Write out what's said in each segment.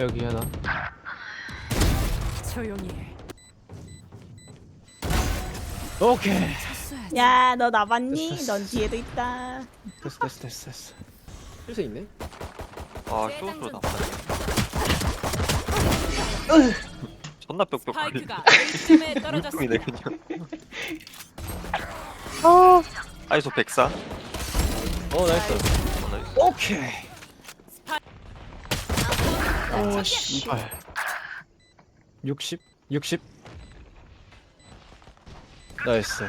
여기 하나. 조용히 해. 오케이. 쳤어야지. 야, 너 나봤니? 넌 뒤에도 있다. 됐어 됐어 됐어 됐어. 실수 있네. 아 쇼스로 나왔네 존나 빽빽거리 스파이크가 A점에 떨어졌습니다. 네 그냥 아 아이소 104 어 나이스. 어, 나이스. 오케이. 오, 씨. 이발. 60 60. 나이스.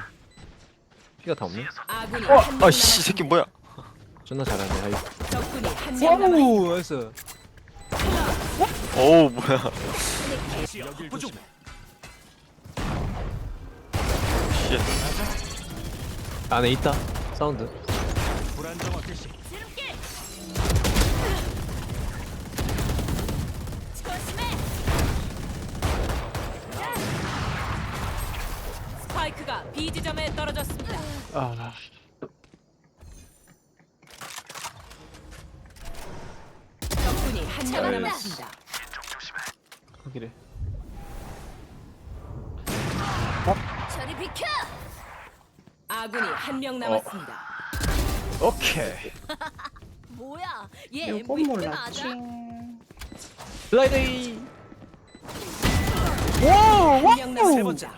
피가 다 없네. 아군이 어, 한명 아씨 이 새끼 뭐야 존나 잘하네. 아이. 적군이 한명 남았. 와우 나이스. 어우 뭐야 씨 안에 있다. 사운드. 조심해. 스파이크가 B 지점에 떨어졌습니다. 아. 적군이 한명 나이스. 남았습니다. 거기래. 저리 비켜. 아군이 한 명 남았습니다. 오케이. 뭐야? 얘 MVP. 맞아? 슬라이드. 한명 남았습니다.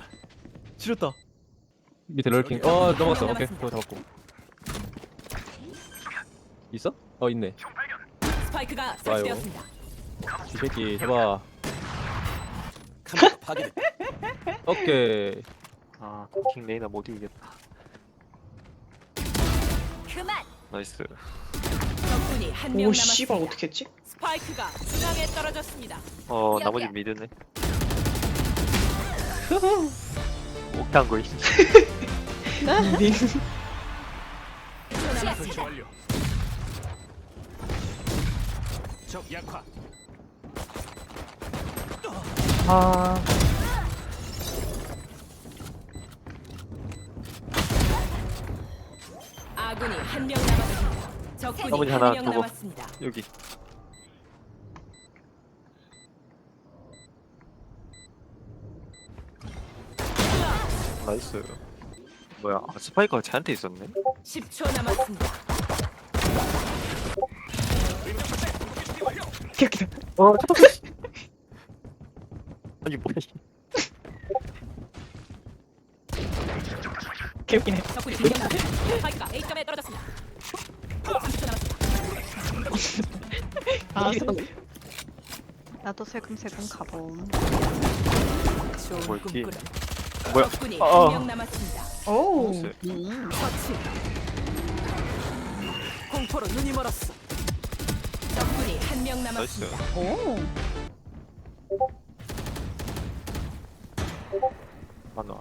지렸다. 밑에 럴킹. 어 넘어갔어. 오케이. 그거 잡았고. 있어? 어 있네. 스파이크가 설치되었습니다. 이 새끼 잡아. 오케이. 아킹 레이나 못 이기겠다 그만. 나이스 적군이 한 명 오, 씨발, 남았습니다. 어떻게 했지? 스파이크가 중앙에 떨어졌습니다. 어. 나머지 미드네 옥탄 닌. 10초 남았습니다. 아. 아군이 한 명 남았습니다. 적군이 하나 한 명 두고. 남았습니다. 여기 나이스 뭐야 아, 스파이크가 쟤한테 있었네 10초 남았습니다. 어 잠깐만 아니 뭐야 이- 개웃기네. 적군이 한명 남았습니다. 스파이크가 A점에 떨어졌습니다. 30초 남았습니다. 아, 나도 세금세금 가봄. 좋은? 꿈꾸라. 뭐야 적군이 어. 한명 남았습니다. 오. 처치. 공포로 눈이 멀었어. 적군이 한명 나이스 남았습니다. 오. 만화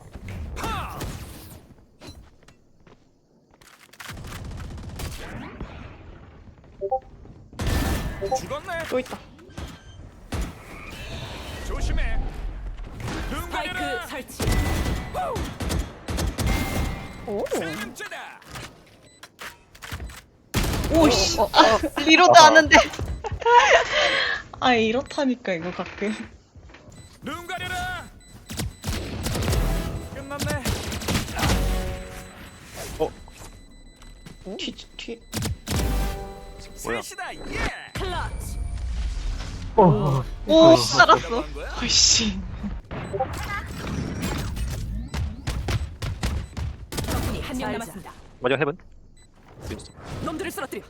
또 있다. 스파이크 설치. 오. 오, 씨. 리로드 하는데. 아, 이렇다니까, 이거 가끔. 눈 가려라. 끝났네. 뒤, 뒤. 뭐야? 셋이다. 예. 클러치. 오, 씨, 살았어. 한 거야? 아이씨. 마지막 해본 놈들을 쓰러뜨려.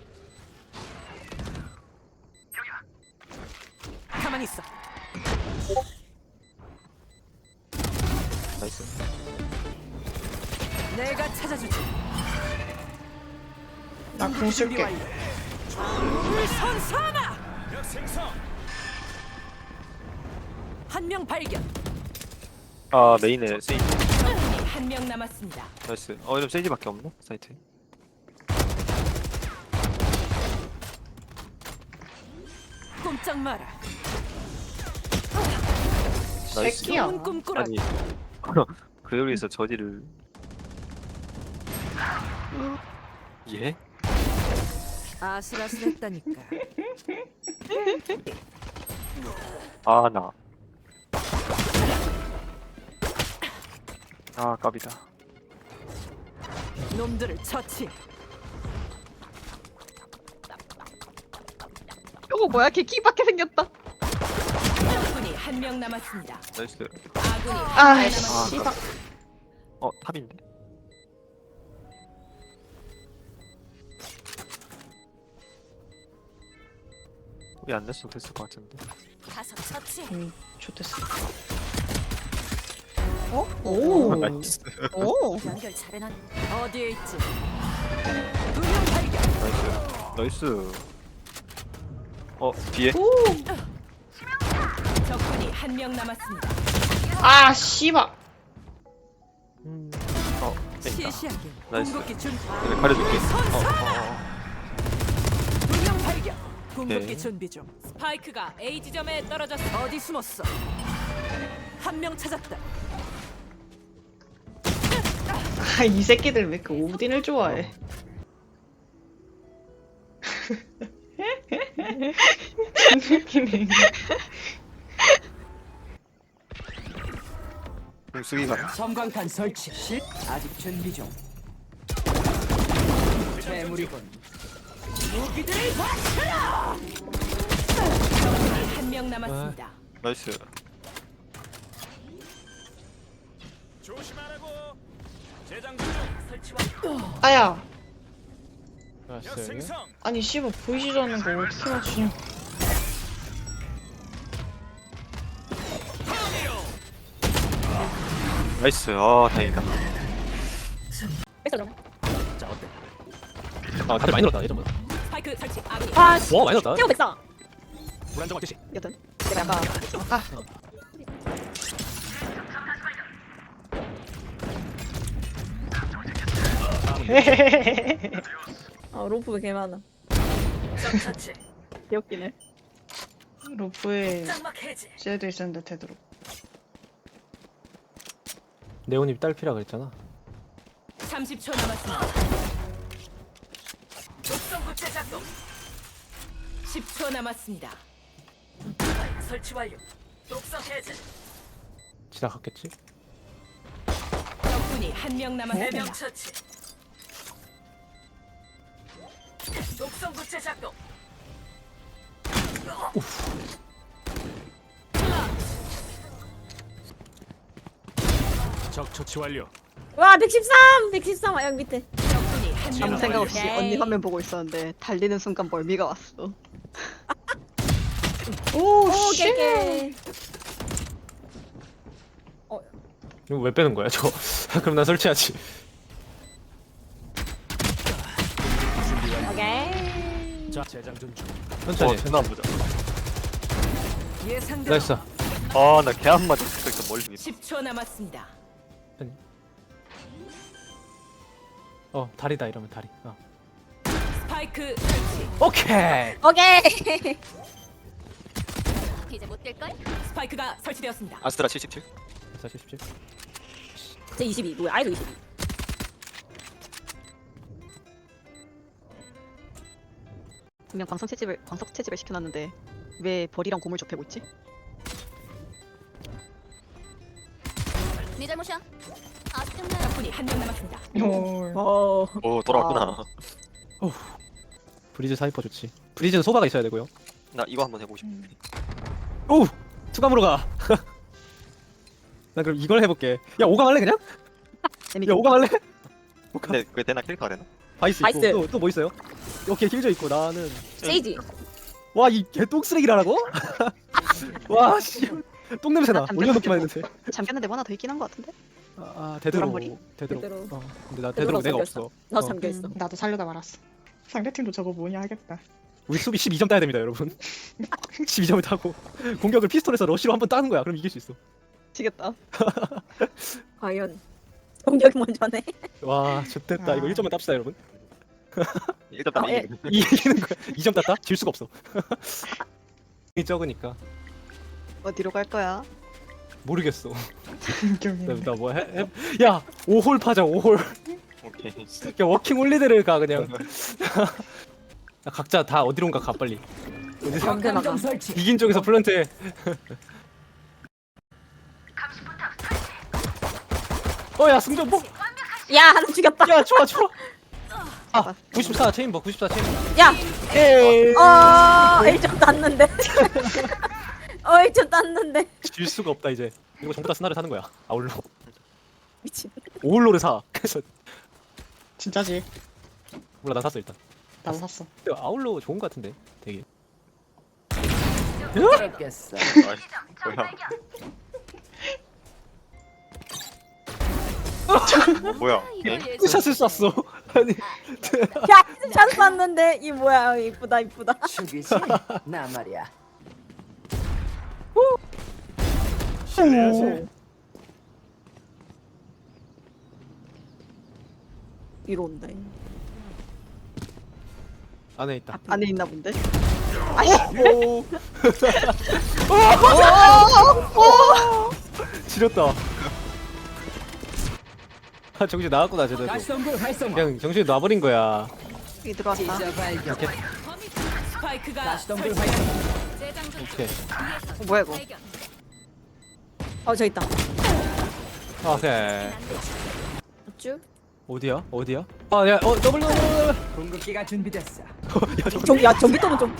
가만히 있어. 나이스 내가 찾아주지. 나궁 쓸게. 물선 사나. 역 생성. 한명 발견. 아 메인에 적군이 한 명 남았습니다. 나이스 어 이러면 세이지밖에 없네 사이트에 꼼짝 마라. 나이스 새끼야. 좋은 꿈꾸라. 아니 그 요리에서 저지를 예? 아슬아슬했다니까. 아, 나. 아, 깝이다. 놈들을 처치. 이거 뭐야? 걔 키밖에 생겼다. 적군이 한 명 남았습니다. 나이스. 아군이 아, 한명 씨. 남았습니다. 씨발. 어, 탑인데? 우리 안 됐으면 됐을 것 같은데. 가서 처치. 음, 좋댔어. 어? 오. 나이스. 오. 연결 잘해놨. 어디에 있지? 두명 발견. 나이스. 나이스. 어, 뒤에? 적군이 한 명 남았습니다. 아, 씨발. 음. 어. 시시하게 나이스. 궁극기 준비. 가려줄게. 어, 어, 어. 두명 발견. 궁극기 오케이. 준비 중. 스파이크가 A 지점에 떨어졌어. 어디 숨었어? 한 명 찾았다. 아, 이 새끼들 왜 그 오딘을 좋아해? 웃기네. 공수기가. 섬광탄 설치. 실 아직 준비 중. 괴물이군. 무기들을 받쳐라. 적군이 한명 남았습니다. 나이스. 조심하라고. 아야. 나이스. 생성. 아니, 씨발, 보이지도 않는 거 어떻게 맞추냐. 나이스. 아, 다행이다. 자 어때? 아 다들 많이 늘었다 예전보다. 스파이크 설치. 아군이 아, 와 많이 늘었다. 태워 백사. 불안정화 개시. 여튼. 내가 약간 아, 아 로프 왜개 많아. 처치. 귀엽기네. 로프에 짱막 해제. 쟤도 있었는데 되도록. 네온이 딸피라 그랬잖아. 30초 남았습니다. 독성 구체 작동. 10초 남았습니다. 설치 완료. 독성 해제. 지나갔겠지? 적군이 한 명 남았습니다. 명 처치. 독성 구체 작동. 적 처치 완료. 와 113! 113 여기 밑에 적군이 한 명 아무 생각 없이. 언니 화면 보고 있었는데 달리는 순간 멀미가 왔어. 오, 오 씨. 깨깨 이거 왜 빼는 거야 저거? 그럼 난 설치하지. 오케이 자, 재장전 중. 천천히. 어, 전화 보자. 예상대로 나이스. 아, 나 개 한 마디 있어, 멀리. 10초 남았습니다. 어 다리다 이러면 다리. 어. 스파이크 설치. 오케이. 오케이 이제 못 뛸걸? 스파이크가 설치되었습니다. 아스트라 77. 477. 제 22 뭐야 아이도 22 분명 광선 채집을 광석 채집을 시켜놨는데 왜 벌이랑 곰을 접해고 있지? 네 잘못이야. 아직 끝나. 적군이 한 명 남았습니다. 헐. 어. 오, 돌아왔구나. 브리즈 사이퍼 좋지. 브리즈는 소바가 있어야 되고요. 나 이거 한번 해보고 싶어. 오 투감으로 가. 나 그럼 이걸 해볼게. 야 오강 할래 그냥? 재밌게. 야 오강 할래? 근데 그게 되나 킬까 되나? 바이스 바이스. 있고 또뭐 있어요? 오케이 힐저 있고 나는 세이지 와 이 개똥 쓰레기라라고? 와 씨. 똥 냄새 나. 올려놓기만. 했는데. 잠겼는데 뭐 하나 더 있긴 한 것 같은데? 아, 아 되도록 노란머리? 되도록. 되도록. 어, 근데 나 되도록 되도록 내가. 없어. 나 어. 잠겨 있어 음, 나도 살려다 말았어. 상대팀도 저거 뭐냐 하겠다. 우리 수비 12점 따야 됩니다, 여러분. 12점을 따고 공격을 피스톨에서 러쉬로 한번 따는 거야. 그럼 이길 수 있어. 지겠다. 과연 공격이 먼저네 와, 좋됐다. 이거 아. 1점만 땁시다, 여러분. 일단 나 어, 예. 이기는. 이- 이기는 거야. 2점 땄다? 질 수가 없어. 이 적으니까 어디로 갈 거야? 모르겠어. 나뭐 해, 해? 야, 5홀 파자. 5홀. 오케이. 야, 워킹 홀리데를 가 그냥. 야, 각자 다 어디론가 가 빨리. 어디서 나가. 이긴 쪽에서 플랜트 어야 승전 뭐? 야 하나 죽였다. 야 좋아 좋아 아 94 체인버 94 체인버 야. 에이 어 1점 땄는데. 어 1점 땄는데. 질 수가 없다 이제 이거 전부 다 스나를 사는 거야 아울로 미친. 오울로를 사 그래서 진짜지. 몰라 난 샀어 일단 나도 샀어. 근데 아울로 좋은 거 같은데 되게 그렇겠어. 아이, 뭐야? 뭐야? 게임? 샷을 쐈어 아니 야 찬스 땄는데 이 뭐야 이쁘다 이쁘다. 죽이지? 나 말이야. 위로 온다. 안에 있다 안에 있나 본데? 오 지렸다 아 정신 나갔구나 쟤도 가시덤불 활성화. 그냥 정신이 놔버린 거야 여기 들어왔다. 찢어 발견. 스파이크가. 활성화. 오케이 어, 뭐야 이거? 어저 있다. 오케이 쭉. 어디야 어디야 아야어 더블 더블 궁극기가 준비됐어. 야 좀, 야 전기 떠면 좀.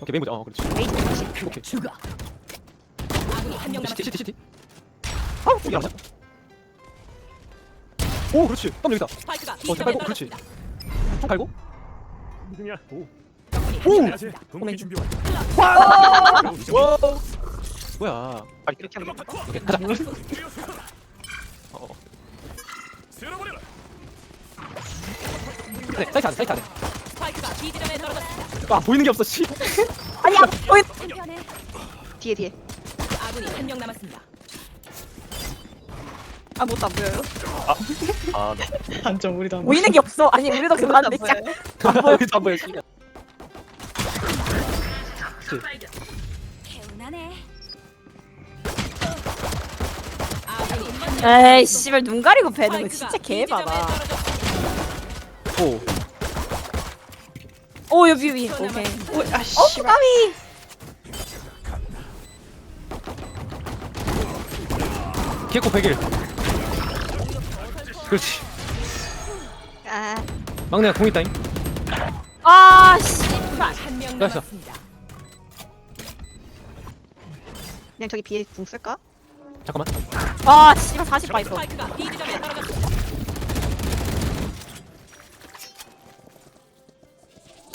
오케이 메인 보자 어 그렇지 오케이 죽어. 아군이 한명 시티 남았습니다. 시티 시티 아 여기 안 맞아 오 그렇지 땀 여기다 스파이크가 어 B점에 깔고 그렇지. 총 깔고 믿음이야. 오. 명 남았습니다. 궁극기 준비 완료. 와 뭐야 아니, 이렇게 하는 거 오케이 가자 쓸어버려라. 네 사이트 안에 사이트 안에 스파이크가 B점에 떨어졌습니다. 아 보이는 게 없어 씨 아니야. 어 한편에 뒤에 뒤에. 아군이 한 명 남았습니다. 아무것도 안 보여요. 아, 네. 단점 우리도 안 보이는 게 없어. 아니 우리도 아무것도 그만 안. 보여요. 안 보여 씨 개운하네. 아군이 한명 에이 씨발 눈 가리고 배는 거 진짜 개바다. 오오 여기 위. 오케이. 오, 아 어 씨발. 까비. 개코 100일 그렇지 아 막내가 공 있다잉 아 씨발. 한명. 남았습니다. 그냥 저기 비에 궁 쓸까? 잠깐만 아 씨발 40바 있어. 스파이크가 B점에 떨어졌습니다.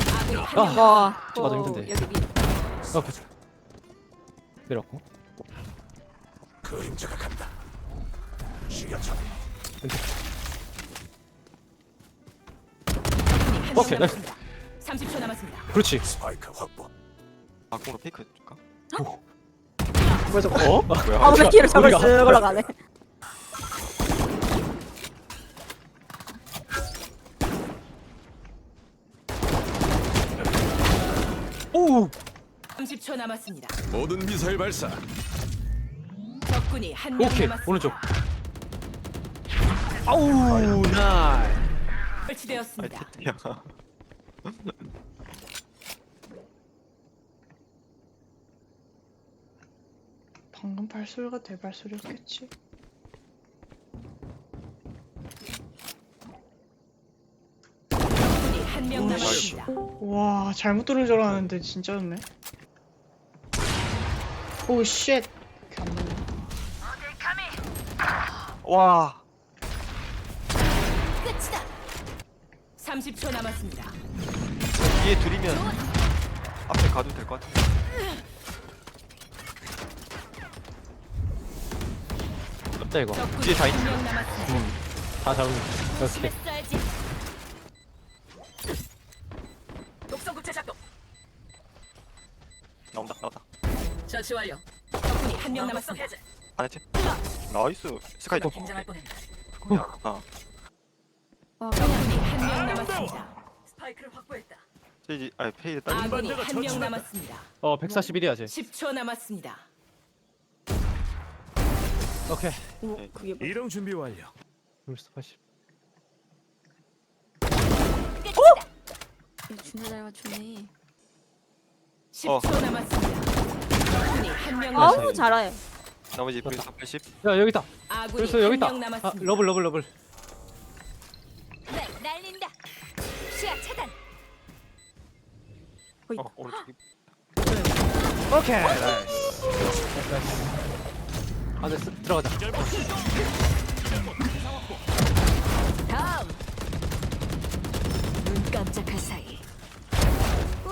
아군이 한 명. 아 와. 맞아 힘든데 여기 위. 어 그렇지 내려왔고 그림자가 간다. 시야차. 한명 오케이, 나이스. 남았습니다. 30초 남았습니다. 그렇지 스파이크 확보. 아, 공으로 페이크 해줄까? 뭐야 저거 어? 뭐야 아무 새끼를 저걸 어디가? 쓰 걸어가네. 오 30초 남았습니다. 모든 미사일 발사. 적군이 한 명 오케이 남았습니다. 오른쪽 아우 나이 설치되었습니다. 방금 발소리가 내 발소리였겠지. 적군이 한 명 오, 남았습니다. 와 잘못 들은 줄 알았는데 진짜였네. 오 쉣. 이렇게 안 보네. 와. 30초 남았습니다. 뒤에 둘이면 앞에 가도 될 것 같아. 깜짝 이거 적군이 뒤에 다 있- 한명 남았습니다. 다 잡으면 오케이 했어야지. 독성구체 작동. 나온다, 나온다. 처치 완료. 적군이 한 명 남았습니다. 체. 나이스. 스카이다. 긴장할 뻔했다. 아, 스파이크를 확보했다. 페이지, 아니 페이지 딸. 아군이 한 명 남았습니다. 어 141이야 쟤 10초 남았습니다. 오케이 오 그게 뭐. 이동 준비 완료. 벌써 80 진짜 잘 맞추네 10초 남았습니다. 적군이 한명 아우 남았습니다. 잘해. 나머지 불사 80 야 여기 있다 아군이 그래서 여기 있다 한명 아 남았습니다. 러블 러블 러블 네 날린다 시야 차단. 어 오른쪽. 오케이. 나이스 아 네, 쓰- 들어가자. 다음. 눈 깜짝할 사이.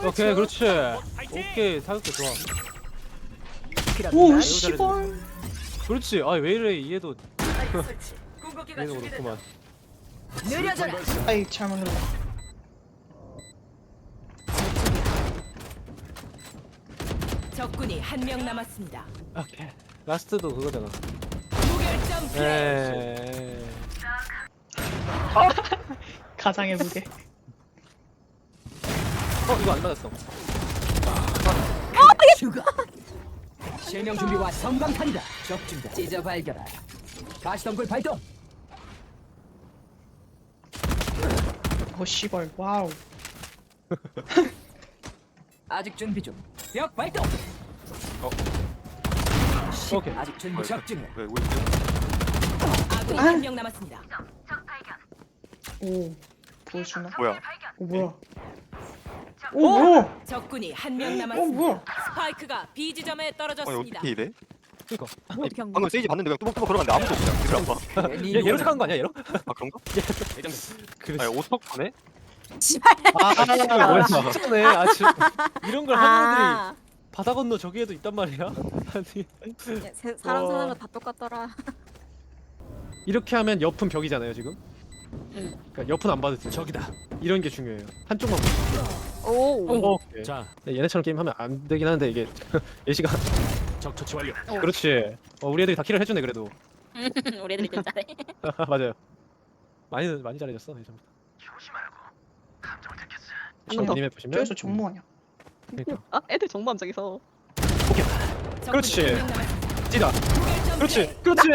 오케이 그렇지. 오케이 타격도 좋아. 오. 씨발. 그렇지. 아 왜 이래. 얘도 얘도. 그렇구만. 느려져라. 아이 잘못 눌렀. 적군이 한 명 남았습니다. 오케이 라스트도 그거잖아 무결점 플레이. 에이 가장의 무게. 어 이거 안 맞았어 죽어. 실명 준비와 성광탄이다. 적중자 찢어 발견하. 가시덤굴 발동. 오 씨발. 와우. 아직 준비 중. 벽 발동. 어. 십, 오케이. 아직 준비 적중해. 왜 우리 아군이 한명 남았습니다. 오 보여주나? 뭐야 오 뭐야? 오 뭐야? 적군이 한명어 남았습니다. 뭐야? 스파이크가 B 지점에 아니 떨어졌습니다. 어떻게 이래 그니까 뭐 어떻게 한 거야? 방금 세이지 봤는데 그냥 뚜벅뚜벅 걸어갔는데 아무도 없냐 얘들 아빠 괜히 얘 얘로 착한 거 아니야 얘로? 아 그런가? 그래 아니 오석 거네? 씨발. 아 뭐야 진짜네 아 지, 이런 걸 하는 애들이 아. 바다 건너 저기에도 있단 말이야? 아니. 야, 세- 사람 와. 사는 거 다 똑같더라. 이렇게 하면 옆은 벽이잖아요 지금? 그러니까 옆은 안 받을 때 저기다. 이런 게 중요해요. 한쪽만 오. 오케이. 자, 얘네처럼 게임하면 안 되긴 하는데 이게 예시가. 적 처치 완료. 그렇지. 어, 우리 애들이 다 킬을 해주네 그래도. 우리 애들이 좀 잘해. 맞아요. 많이 많이 잘해줬어 예전부터. 한번 더. 애니메 보시면? 저기서 정모하냐? 그러니까. 아 애들 정보함 저기서. 그렇지. 찌다 그렇지. 그렇지